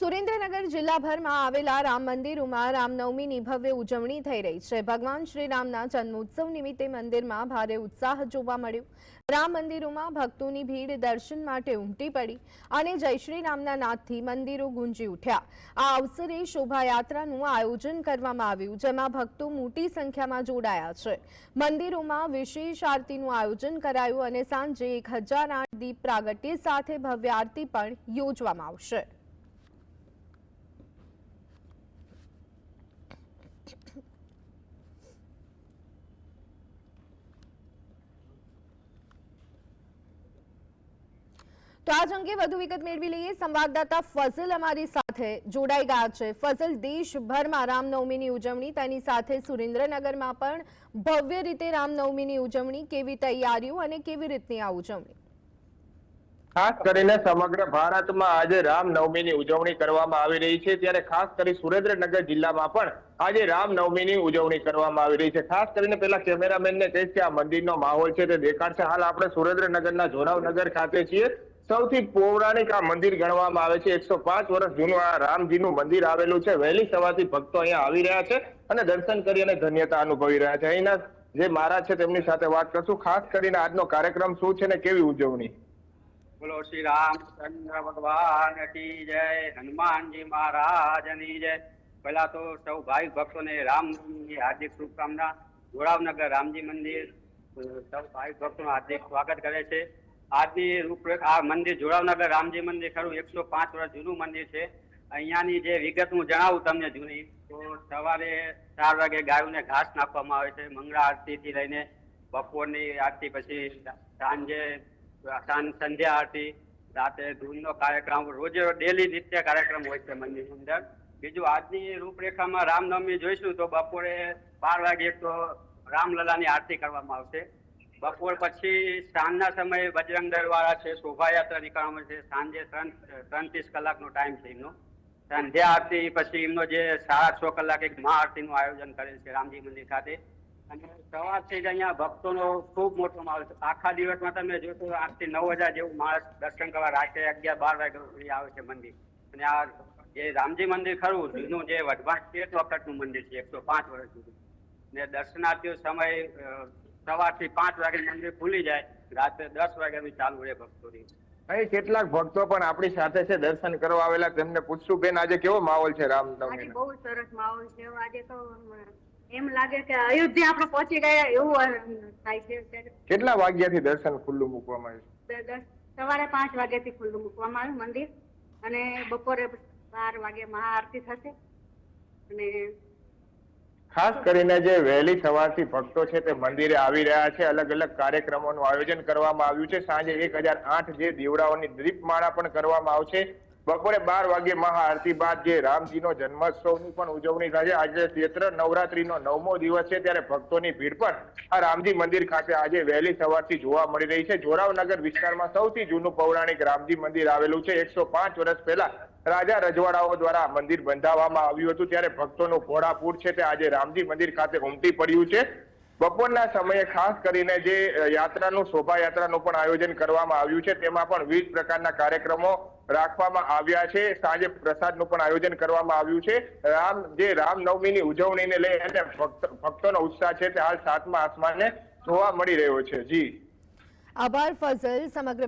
સુરેન્દ્રનગર જિલ્લાભરમાં આવેલા રામ મંદિરોમાં રામનવમીની ભવ્ય ઉજવણી થઈ રહી છે. ભગવાન શ્રીરામના જન્મોત્સવ નિમિત્તે મંદિરમાં ભારે ઉત્સાહ જોવા મળ્યો. રામ મંદિરોમાં ભક્તોની ભીડ દર્શન માટે ઉમટી પડી અને જય શ્રી રામના નાદથી મંદિરો ગુંજી ઉઠ્યા. આ અવસરે શોભાયાત્રાનું આયોજન કરવામાં આવ્યું, જેમાં ભક્તો મોટી સંખ્યામાં જોડાયા છે. મંદિરોમાં વિશેષ આરતીનું આયોજન કરાયું અને સાંજે એક હજાર આઠ દીપ પ્રાગટ્ય સાથે ભવ્ય આરતી પણ યોજવામાં આવશે. તો આજ અંગે વધુ વિગત મેળવી લઈએ. સંવાદદાતા ફઝલ અમારી સાથે જોડાઈ ગયા છે. ફઝલ, દેશભરમાં રામનવમીની ઉજવણી, તેની સાથે સુરેન્દ્રનગરમાં પણ ભવ્ય રીતે રામનવમીની ઉજવણી. કેવી તૈયારીઓ અને કેવી રીતની આ ઉજવણી? ખાસ કરીને સમગ્ર ભારતમાં આજે રામનવમીની ઉજવણી કરવામાં આવી રહી છે. ત્યારે ખાસ કરી સુરેન્દ્રનગર જિલ્લામાં પણ આજે રામનવમીની ઉજવણી કરવામાં આવી રહી છે. ખાસ કરીને પેલા કેમેરામેનને કહીશ કે આ મંદિરનો માહોલ છે તે દેખાડશે. હાલ આપણે સુરેન્દ્રનગરના જોરાવનગર ખાતે છીએ. સૌથી પૌરાણિક આ મંદિર ગણવામાં આવે છે. એકસો પાંચ વર્ષ જૂનું આ રામજીનું મંદિર આવેલું છે. વહેલી સવારથી ભક્તો અહીંયા આવી રહ્યા છે અને દર્શન કરી અને ધન્યતા અનુભવી રહ્યા છે. અહીંના જે મહારાજ છે તેમની સાથે વાત કરશું. ખાસ કરીને આજનો કાર્યક્રમ શું છે ને કેવી ઉજવણી? બોલો શ્રી રામચંદ્ર ભગવાન કી જય, હનુમાનજી મહારાજની જય. પહેલા તો સૌ ભાઈ ભક્તોને રામની હાર્દિક શુભકામના. ગોળાવનગર રામજી મંદિર સૌ ભાઈ ભક્તોનું હાર્દિક સ્વાગત કરે છે. આજની રૂપરેખ, આ મંદિર જોડાવનગર રામજી મંદિર ખરું, એકસો પાંચ વર્ષ જૂનું મંદિર છે. અહીંયાની જે વિગત હું જણાવું તમને જૂની, તો સવારે ચાર વાગે ગાયોને ઘાસ નાખવામાં આવે છે. મંગળા આરતીથી લઈને બપોરની આરતી પછી સાંજે સંધ્યા આરતી, રાતે ધૂનનો કાર્યક્રમ, રોજે ડેલી નિત્ય કાર્યક્રમ હોય છે મંદિરની અંદર. બીજું આજની રૂપરેખામાં રામનવમી જોઈશું તો બપોરે બાર વાગે તો રામલલાની આરતી કરવામાં આવશે. બપોર પછી સાંજના સમયે બજરંગ દરવાળા છે, શોભાયાત્રા નીકળવામાં છે. સાંજે ત્રણ ત્રીસ કલાકનો ટાઈમ છે એમનો. સંધ્યા આરતી પછી એમનો જે સાડા છ કલાક એક મહાઆરતીનું આયોજન કરેલ છે રામજી મંદિર ખાતે. અને સવારથી જ અહીંયા ભક્તોનો ખૂબ મોટો માહોલ છે. આખા દિવસમાં તમે જોશો, આઠથી નવ હજાર જેવું માણસ દર્શન કરવા રાત્રે અગિયાર, બાર વાગ્યા સુધી આવે છે મંદિર. અને આ જે રામજી મંદિર ખરું, જૂનું જે વઢવાણ તેર વખતનું મંદિર છે, એકસો પાંચ વર્ષ સુધી ને દર્શનાર્થીઓ સમય સવારથી પાંચ વાગે મંદિર ખુલી જાય રાત્રે દસ વાગ્યાથી ચાલુ રહે ભક્તોની. અહીં કેટલાક ભક્તો પણ આપણી સાથે છે દર્શન કરવા આવેલા તેમને પૂછશું બેન આજે કેવો માહોલ છે આજે રામનવમી બહુ સરસ માહોલ છે આજે તો એમ લાગે કે અયોધ્યા આપણે પહોંચી ગયા એવું થાય છે કેટલા કેટલા વાગ્યાથી દર્શન ખુલ્લું મૂકવામાં આવ્યું? સવારે પાંચ વાગ્યાથી ખુલ્લું મૂકવામાં આવ્યું મંદિર અને બપોરે બાર વાગે મહાઆરતી થશે. અને ખાસ કરીને જે વહેલી સવારથી ભક્તો છે તે મંદિરે આવી રહ્યા છે. અલગ અલગ કાર્યક્રમોનું આયોજન કરવામાં આવ્યું છે. સાંજે એક હજાર આઠ જે દીવડાઓની દીપમાળા પણ કરવામાં આવશે. બપોરે બાર વાગે મહાઆરતી બાદ જે રામજીનો જન્મોત્સવની પણ ઉજવણી થશે આજે ચૈત્ર નવરાત્રીનો નવમો દિવસ છે ત્યારે ભક્તોની ભીડ પણ આ રામજી મંદિર ખાતે આજે વહેલી સવારથી જોવા મળી રહી છે. જોરાવનગર વિસ્તારમાં સૌથી જૂનું પૌરાણિક રામજી મંદિર આવેલું છે. એકસો પાંચ વર્ષ પહેલા રાજા રજવાડાઓ દ્વારા મંદિર બંધાવવામાં આવ્યું હતું. ત્યારે ભક્તોનું ઘોડાપૂર છે તે આજે રામજી મંદિર ખાતે ઉમટી પડ્યું છે. બપોરના સમયે ખાસ કરીને જે યાત્રાનું, શોભાયાત્રાનું પણ આયોજન કરવામાં આવ્યું છે. તેમાં પણ વિવિધ પ્રકારના કાર્યક્રમો રાખવામાં આવ્યા છે. સાંજે પ્રસાદનું પણ આયોજન કરવામાં આવ્યું છે. રામ, જે રામનવમીની ઉજવણીને લઈ અને ભક્ત, ભક્તોનો ઉત્સાહ છે તે હાલ સાતમા આસમાને જોવા મળી રહ્યો છે. જી. આભાર, ફઝલ સમગ્ર